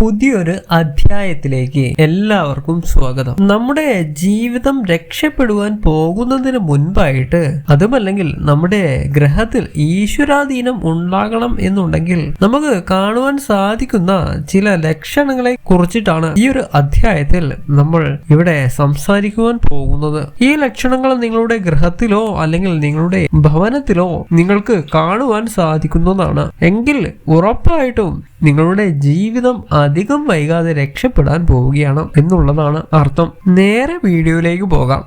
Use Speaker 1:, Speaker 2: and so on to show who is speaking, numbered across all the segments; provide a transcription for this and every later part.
Speaker 1: പുതിയൊരു അധ്യായത്തിലേക്ക് എല്ലാവർക്കും സ്വാഗതം. നമ്മുടെ ജീവിതം രക്ഷപ്പെടുവാൻ പോകുന്നതിന് മുൻപായിട്ട് അതുമല്ലെങ്കിൽ നമ്മുടെ ഗ്രഹത്തിൽ ഈശ്വരാധീനം ഉണ്ടാകണം എന്നുണ്ടെങ്കിൽ നമുക്ക് കാണുവാൻ സാധിക്കുന്ന ചില ലക്ഷണങ്ങളെ കുറിച്ചിട്ടാണ് ഈ ഒരു അധ്യായത്തിൽ നമ്മൾ ഇവിടെ സംസാരിക്കുവാൻ പോകുന്നത്. ഈ ലക്ഷണങ്ങൾ നിങ്ങളുടെ ഗ്രഹത്തിലോ അല്ലെങ്കിൽ നിങ്ങളുടെ ഭവനത്തിലോ നിങ്ങൾക്ക് കാണുവാൻ സാധിക്കുന്നതാണ്. എങ്കിൽ ഉറപ്പായിട്ടും നിങ്ങളുടെ ജീവിതം അധികം വൈകാതെ രക്ഷപ്പെടാൻ പോവുകയാണ് എന്നുള്ളതാണ് അർത്ഥം. നേരെ വീഡിയോയിലേക്ക് പോകാം.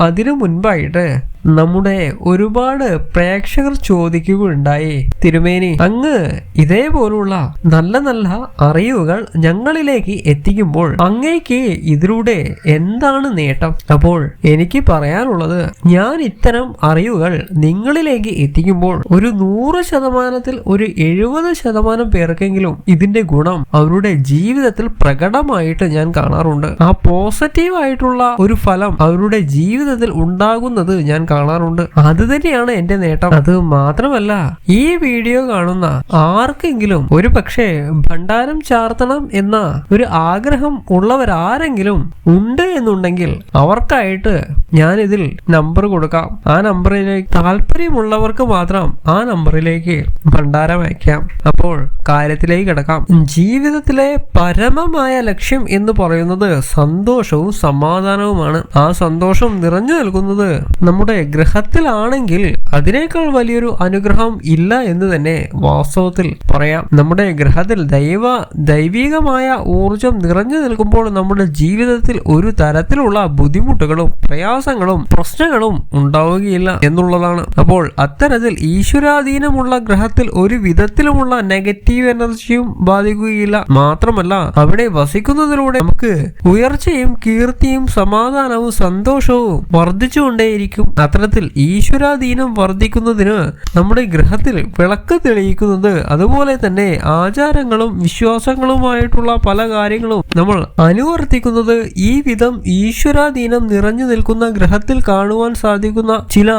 Speaker 1: അതിനു മുൻപായിട്ട് നമ്മുടെ ഒരുപാട് പ്രേക്ഷകർ ചോദിക്കുകയുണ്ടായി. തിരുമേനി അങ്ങ് ഇതേപോലുള്ള നല്ല നല്ല അറിവുകൾ ഞങ്ങളിലേക്ക് എത്തിക്കുമ്പോൾ അങ്ങേക്ക് ഇതിലൂടെ എന്താണ് നേട്ടം? അപ്പോൾ എനിക്ക് പറയാനുള്ളത് ഞാൻ ഇത്തരം അറിവുകൾ നിങ്ങളിലേക്ക് എത്തിക്കുമ്പോൾ ഒരു നൂറ് ശതമാനത്തിൽ ഒരു എഴുപത് ശതമാനം പേർക്കെങ്കിലും ഇതിന്റെ ഗുണം അവരുടെ ജീവിതത്തിൽ പ്രകടമായിട്ട് ഞാൻ കാണാറുണ്ട്. ആ പോസിറ്റീവ് ആയിട്ടുള്ള ഒരു ഫലം അവരുടെ ജീവിതത്തിൽ ഉണ്ടാകുന്നത് ഞാൻ കാണാറുണ്ട്. അത് തന്നെയാണ് എന്റെ നേട്ടം. അത് മാത്രമല്ല ഈ വീഡിയോ കാണുന്ന ആർക്കെങ്കിലും ഒരു പക്ഷേ ഭണ്ഡാരം ചാർത്തണം എന്ന ഒരു ആഗ്രഹം ഉള്ളവരാരെങ്കിലും ഉണ്ട് എന്നുണ്ടെങ്കിൽ അവർക്കായിട്ട് ഞാൻ ഇതിൽ നമ്പർ കൊടുക്കാം. ആ നമ്പറിലേക്ക് താല്പര്യമുള്ളവർക്ക് മാത്രം ആ നമ്പറിലേക്ക് ഭണ്ഡാരം അയക്കാം. അപ്പോൾ കാര്യത്തിലേക്ക് കിടക്കാം. ജീവിതത്തിലെ പരമമായ ലക്ഷ്യം എന്ന് പറയുന്നത് സന്തോഷവും സമാധാനവുമാണ്. ആ സന്തോഷം നിറഞ്ഞു നൽകുന്നത് നമ്മുടെ ഗ്രഹത്തിലാണെങ്കിൽ അതിനേക്കാൾ വലിയൊരു അനുഗ്രഹം ഇല്ല എന്ന് തന്നെ വാസ്തവത്തിൽ പറയാം. നമ്മുടെ ഗ്രഹത്തിൽ ദൈവ ദൈവികമായ ഊർജം നിറഞ്ഞു നിൽക്കുമ്പോൾ നമ്മുടെ ജീവിതത്തിൽ ഒരു തരത്തിലുള്ള ബുദ്ധിമുട്ടുകളും പ്രയാസങ്ങളും പ്രശ്നങ്ങളും ഉണ്ടാവുകയില്ല എന്നുള്ളതാണ്. അപ്പോൾ അത്തരത്തിൽ ഈശ്വരാധീനമുള്ള ഗ്രഹത്തിൽ ഒരു വിധത്തിലുമുള്ള നെഗറ്റീവ് എനർജിയും ബാധിക്കുകയില്ല. മാത്രമല്ല അവിടെ വസിക്കുന്നതിലൂടെ നമുക്ക് ഉയർച്ചയും കീർത്തിയും സമാധാനവും സന്തോഷവും വർദ്ധിച്ചുകൊണ്ടേയിരിക്കും. അത്തരത്തിൽ ഈശ്വരാധീനം വർദ്ധിക്കുന്നതിന് നമ്മുടെ ഗ്രഹത്തിൽ വിളക്ക് തെളിയിക്കുന്നത് അതുപോലെ തന്നെ ആചാരങ്ങളും വിശ്വാസങ്ങളുമായിട്ടുള്ള പല കാര്യങ്ങളും നമ്മൾ അനുവർത്തിക്കുന്നത് ഈ വിധം ഈശ്വരാധീനം നിറഞ്ഞു നിൽക്കുന്ന ഗ്രഹത്തിൽ കാണുവാൻ സാധിക്കുന്ന ചില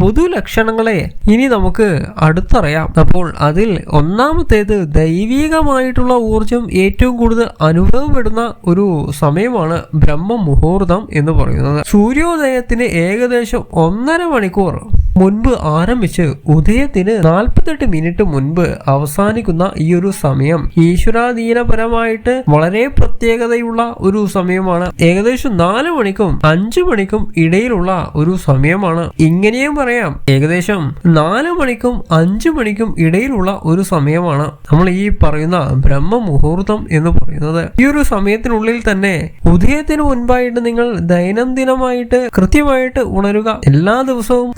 Speaker 1: പൊതു ലക്ഷണങ്ങളെ ഇനി നമുക്ക് അടുത്തറിയാം. അപ്പോൾ അതിൽ ഒന്നാമത്തേത് ദൈവികമായിട്ടുള്ള ഊർജം ഏറ്റവും കൂടുതൽ അനുഭവപ്പെടുന്ന ഒരു സമയമാണ് ബ്രഹ്മ മുഹൂർത്തം എന്ന് പറയുന്നത്. സൂര്യോദയത്തിന് ഏകദേശം ഒന്നര മണിക്കൂർ മുൻപ് ആരംഭിച്ച് ഉദയത്തിന് നാൽപ്പത്തെട്ട് മിനിറ്റ് മുൻപ് അവസാനിക്കുന്ന ഈ ഒരു സമയം ഈശ്വരാധീനപരമായിട്ട് വളരെ പ്രത്യേകതയുള്ള ഒരു സമയമാണ്. ഏകദേശം നാല് മണിക്കും അഞ്ചു മണിക്കും ഇടയിലുള്ള ഒരു സമയമാണ്. ഇങ്ങനെയും പറയാം. ഏകദേശം നാല് മണിക്കും അഞ്ചു മണിക്കും ഇടയിലുള്ള ഒരു സമയമാണ് നമ്മൾ ഈ പറയുന്ന ബ്രഹ്മ മുഹൂർത്തം എന്ന് പറയുന്നത്. ഈ ഒരു സമയത്തിനുള്ളിൽ തന്നെ ഉദയത്തിന് മുൻപായിട്ട് നിങ്ങൾ ദൈനംദിനമായിട്ട് കൃത്യമായിട്ട് ഉണരുക. എല്ലാ ദിവസവും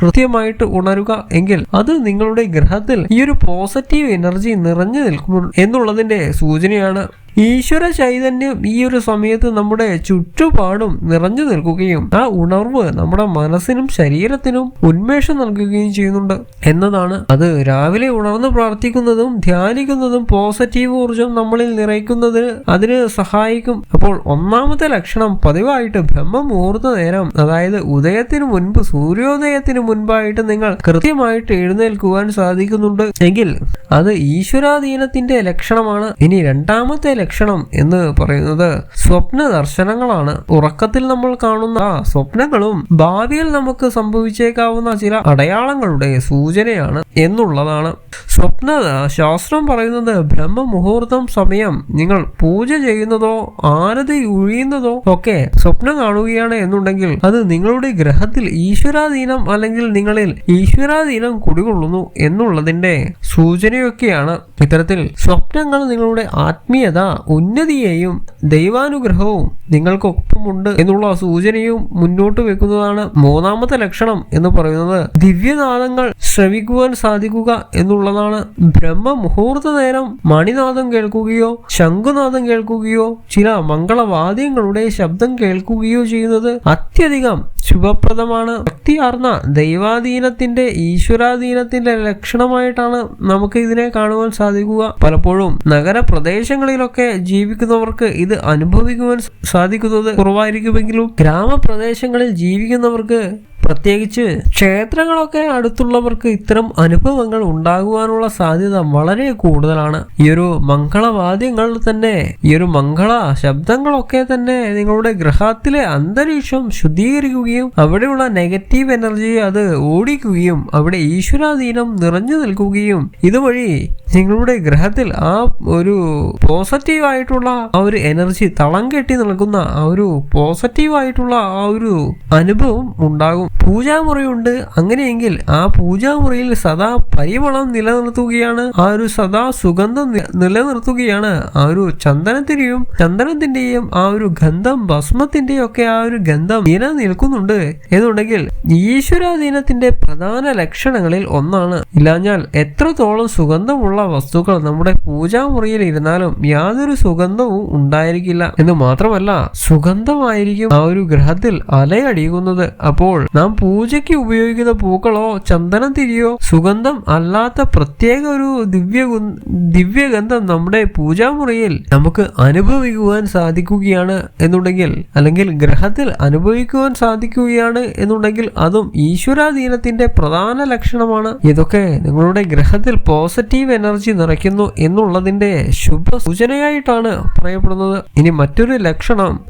Speaker 1: കൃത്യമായിട്ട് ഉണരുക എങ്കിൽ അത് നിങ്ങളുടെ ഗ്രഹത്തിൽ ഈ ഒരു പോസിറ്റീവ് എനർജി നിറഞ്ഞു നിൽക്കും എന്നുള്ളതിന്റെ സൂചനയാണ് ഈശ്വര ചൈതന്യം ഈ ഒരു സമയത്ത് നമ്മുടെ ചുറ്റുപാടും നിറഞ്ഞു നിൽക്കുകയും ആ ഉണർവ് നമ്മുടെ മനസ്സിനും ശരീരത്തിനും ഉന്മേഷം നൽകുകയും ചെയ്യുന്നുണ്ട്. എന്നതാണ് അത് രാവിലെ ഉണർന്ന് പ്രാർത്ഥിക്കുന്നതും ധ്യാനിക്കുന്നതും പോസിറ്റീവ് ഊർജം നമ്മളിൽ നിറയ്ക്കുന്നതിന് അതിന് സഹായിക്കും. അപ്പോൾ ഒന്നാമത്തെ ലക്ഷണം പതിവായിട്ട് ബ്രഹ്മം മുഹൂർത്ത നേരം അതായത് ഉദയത്തിന് മുൻപ് സൂര്യോദയത്തിന് മുൻപായിട്ട് നിങ്ങൾ കൃത്യമായിട്ട് എഴുന്നേൽക്കുവാൻ സാധിക്കുന്നുണ്ട്. എങ്കിൽ അത് ഈശ്വരാധീനത്തിന്റെ ലക്ഷണമാണ്. ഇനി രണ്ടാമത്തെ ലക്ഷണം എന്ന് പറയുന്നത് സ്വപ്ന ദർശനങ്ങളാണ്. ഉറക്കത്തിൽ നമ്മൾ കാണുന്ന സ്വപ്നങ്ങളും ഭാവിയിൽ നമുക്ക് സംഭവിച്ചേക്കാവുന്ന ചില അടയാളങ്ങളുടെ സൂചനയാണ് എന്നുള്ളതാണ്. സ്വപ്ന ശാസ്ത്രം പറയുന്നത് ബ്രഹ്മ മുഹൂർത്തം സമയം നിങ്ങൾ പൂജ ചെയ്യുന്നതോ ആരതി ഒഴിയുന്നതോ ഒക്കെ സ്വപ്നം കാണുകയാണ് എന്നുണ്ടെങ്കിൽ അത് നിങ്ങളുടെ ഗ്രഹത്തിൽ ഈശ്വരാധീനം അല്ലെങ്കിൽ നിങ്ങളിൽ ഈശ്വരാധീനം കുടികൊള്ളുന്നു എന്നുള്ളതിന്റെ സൂചനയൊക്കെയാണ് ഇത്തരത്തിൽ സ്വപ്നങ്ങൾ നിങ്ങളുടെ ആത്മീയത ഉന്നതിയെയും ദൈവാനുഗ്രഹവും നിങ്ങൾക്കൊപ്പമുണ്ട് എന്നുള്ള സൂചനയും മുന്നോട്ട് വെക്കുന്നതാണ് മൂന്നാമത്തെ ലക്ഷണം എന്ന് പറയുന്നത്. ദിവ്യനാദങ്ങൾ ശ്രവിക്കുവാൻ സാധിക്കുക എന്നുള്ളതാണ്. ബ്രഹ്മ മുഹൂർത്ത നേരം മണിനാദം കേൾക്കുകയോ ശംഖുനാദം കേൾക്കുകയോ ചില മംഗളവാദ്യങ്ങളുടെ ശബ്ദം കേൾക്കുകയോ ചെയ്യുന്നത് അത്യധികം ശുഭപ്രദമാണ്. ഭക്തിയാർന്ന ദൈവാധീനത്തിന്റെ ഈശ്വരാധീനത്തിന്റെ ലക്ഷണമായിട്ടാണ് നമുക്ക് ഇതിനെ കാണുവാൻ സാധിക്കുക. പലപ്പോഴും നഗരപ്രദേശങ്ങളിലൊക്കെ ജീവിക്കുന്നവർക്ക് ഇത് അനുഭവിക്കുവാൻ സാധിക്കുന്നത് കുറവായിരിക്കുമെങ്കിലും ഗ്രാമപ്രദേശങ്ങളിൽ ജീവിക്കുന്നവർക്ക് പ്രത്യേകിച്ച് ക്ഷേത്രങ്ങളൊക്കെ അടുത്തുള്ളവർക്ക് ഇത്തരം അനുഭവങ്ങൾ ഉണ്ടാകുവാനുള്ള സാധ്യത വളരെ കൂടുതലാണ്. ഈ ഒരു മംഗളവാദ്യങ്ങൾ തന്നെ ഈ ഒരു മംഗള ശബ്ദങ്ങളൊക്കെ തന്നെ നിങ്ങളുടെ ഗ്രഹത്തിലെ അന്തരീക്ഷം ശുദ്ധീകരിക്കുകയും അവിടെയുള്ള നെഗറ്റീവ് എനർജി അത് ഓടിക്കുകയും അവിടെ ഈശ്വരാധീനം നിറഞ്ഞു നിൽക്കുകയും ഇതുവഴി നിങ്ങളുടെ ഗ്രഹത്തിൽ ആ ഒരു പോസിറ്റീവ് ആയിട്ടുള്ള ആ ഒരു എനർജി തളം കെട്ടി നിൽക്കുന്ന ആ ഒരു പോസിറ്റീവ് ആയിട്ടുള്ള ആ ഒരു അനുഭവം ഉണ്ടാകും. പൂജാമുറിയുണ്ട്. അങ്ങനെയെങ്കിൽ ആ പൂജാമുറിയിൽ സദാ പരിമളം നിലനിർത്തുകയാണ്. ആ ഒരു സദാ സുഗന്ധം നിലനിർത്തുകയാണ്. ആ ഒരു ചന്ദനത്തിന്റെയും ചന്ദനത്തിന്റെയും ആ ഒരു ഗന്ധം ഭസ്മത്തിന്റെയും ഒക്കെ ആ ഒരു ഗന്ധം നിലനിൽക്കുന്നുണ്ട്. എന്നുണ്ടെങ്കിൽ ഈശ്വരാധീനത്തിന്റെ പ്രധാന ലക്ഷണങ്ങളിൽ ഒന്നാണ്. ഇല്ലാഞ്ഞാൽ എത്രത്തോളം സുഗന്ധമുള്ള വസ്തുക്കൾ നമ്മുടെ പൂജാമുറിയിൽ ഇരുന്നാലും യാതൊരു സുഗന്ധവും ഉണ്ടായിരിക്കില്ല. എന്ന് മാത്രമല്ല സുഗന്ധമായിരിക്കും ആ ഒരു ഗ്രഹത്തിൽ അലയടിയുന്നത്. അപ്പോൾ നാം പൂജയ്ക്ക് ഉപയോഗിക്കുന്ന പൂക്കളോ ചന്ദനം തിരിയോ സുഗന്ധം അല്ലാത്ത പ്രത്യേക ഒരു ദിവ്യ ദിവ്യഗന്ധം നമ്മുടെ പൂജാമുറിയിൽ നമുക്ക് അനുഭവിക്കുവാൻ സാധിക്കുകയാണ് എന്നുണ്ടെങ്കിൽ അല്ലെങ്കിൽ ഗ്രഹത്തിൽ അനുഭവിക്കുവാൻ സാധിക്കുകയാണ് എന്നുണ്ടെങ്കിൽ അതും ഈശ്വരാധീനത്തിന്റെ പ്രധാന ലക്ഷണമാണ്. ഇതൊക്കെ നിങ്ങളുടെ ഗ്രഹത്തിൽ പോസിറ്റീവ് എനർജി നിറയ്ക്കുന്നു എന്നുള്ളതിന്റെ ശുഭ സൂചനയായിട്ടാണ് പറയപ്പെടുന്നത്. ഇനി മറ്റൊരു ലക്ഷണം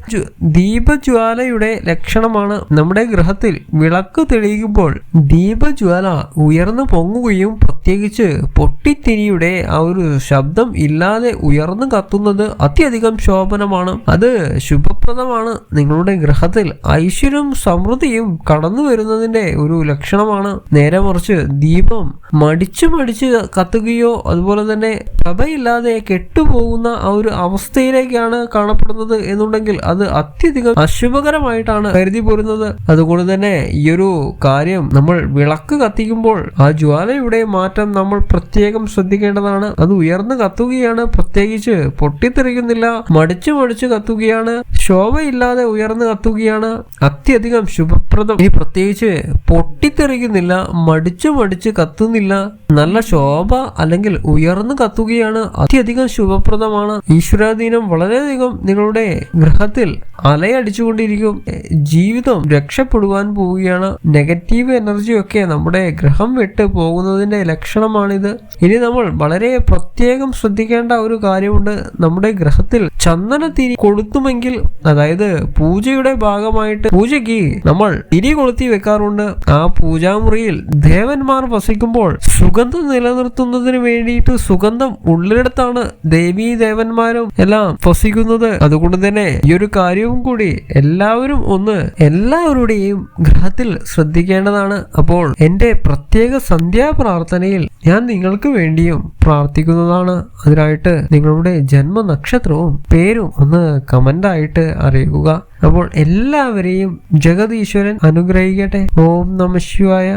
Speaker 1: ദീപജ്വാലയുടെ ലക്ഷണമാണ്. നമ്മുടെ ഗ്രഹത്തിൽ വിളക്ക് തെളിയിക്കുമ്പോൾ ദീപജ്വാല ഉയർന്നു പൊങ്ങുകയും പ്രത്യേകിച്ച് പൊട്ടിത്തിരിയുടെ ആ ഒരു ശബ്ദം ഇല്ലാതെ ഉയർന്നു കത്തുന്നത് അത്യധികം ശോഭനമാണ്. അത് ശുഭപ്രദമാണ്. നിങ്ങളുടെ ഗ്രഹത്തിൽ ഐശ്വര്യം സമൃദ്ധിയും കടന്നു വരുന്നതിന്റെ ഒരു ലക്ഷണമാണ്. നേരെ മറിച്ച് ദീപം മടിച്ചു മടിച്ച് കത്തുകയോ അതുപോലെ തന്നെ പ്രഭയില്ലാതെ കെട്ടുപോകുന്ന ആ ഒരു അവസ്ഥയിലേക്കാണ് കാണപ്പെടുന്നത് എന്നുണ്ടെങ്കിൽ അത് അത്യധികം അശുഭകരമായിട്ടാണ് കരുതി പോരുന്നത്. അതുകൊണ്ട് തന്നെ ഈ ഒരു കാര്യം നമ്മൾ വിളക്ക് കത്തിക്കുമ്പോൾ ആ ജ്വാലയുടെ മാറ്റം നമ്മൾ പ്രത്യേകം ശ്രദ്ധിക്കേണ്ടതാണ്. അത് ഉയർന്നു കത്തുകയാണ്. പ്രത്യേകിച്ച് പൊട്ടിത്തെറിക്കുന്നില്ല. മടിച്ചു മടിച്ചു കത്തുകയാണ്. ശോഭയില്ലാതെ ഉയർന്നു കത്തുകയാണ്. അത്യധികം ശുഭപ്രദം. ഇനി പ്രത്യേകിച്ച് പൊട്ടിത്തെറിക്കുന്നില്ല മടിച്ചു മടിച്ച് കത്തുന്നില്ല. നല്ല ശോഭ അല്ലെങ്കിൽ ഉയർന്നു കത്തുകയാണ് അത്യധികം ശുഭപ്രദമാണ്. ഈശ്വരാധീനം വളരെയധികം നിങ്ങളുടെ ഗ്രഹത്തിൽ അലയടിച്ചുകൊണ്ടിരിക്കും. ജീവിതം രക്ഷപ്പെടുവാൻ പോവുകയാണ്. നെഗറ്റീവ് എനർജിയൊക്കെ നമ്മുടെ ഗ്രഹം വിട്ട് പോകുന്നതിന്റെ ലക്ഷണമാണിത് ഇനി നമ്മൾ വളരെ പ്രത്യേകം ശ്രദ്ധിക്കേണ്ട ഒരു കാര്യമുണ്ട്. നമ്മുടെ ഗ്രഹത്തിൽ ചന്ദനത്തിരി കൊളുത്തുമെങ്കിൽ അതായത് പൂജയുടെ ഭാഗമായിട്ട് പൂജയ്ക്ക് നമ്മൾ തിരി കൊളുത്തി വെക്കാറുണ്ട്. ആ പൂജാമുറിയിൽ ദേവന്മാർ വസിക്കുമ്പോൾ സുഗന്ധം നിലനിർത്തുന്നതിന് വേണ്ടിയിട്ട് സുഗന്ധം ഉള്ളിടത്താണ് ദേവീ ദേവന്മാരും എല്ലാം വസിക്കുന്നത്. അതുകൊണ്ട് തന്നെ ഈ ഒരു കാര്യവും കൂടി എല്ലാവരും ഒന്ന് എല്ലാവരുടെയും ഗ്രഹത്തിൽ ശ്രദ്ധിക്കേണ്ടതാണ്. അപ്പോൾ എന്റെ പ്രത്യേക സന്ധ്യാ പ്രാർത്ഥനയിൽ ഞാൻ നിങ്ങൾക്ക് വേണ്ടിയും പ്രാർത്ഥിക്കുന്നതാണ്. അതിനായിട്ട് നിങ്ങളുടെ ജന്മനക്ഷത്രവും പേരും ഒന്ന് കമന്റായിട്ട് അറിയിക്കുക. അപ്പോൾ എല്ലാവരെയും ജഗതീശ്വരൻ അനുഗ്രഹിക്കട്ടെ. ഓം നമ ശിവായ.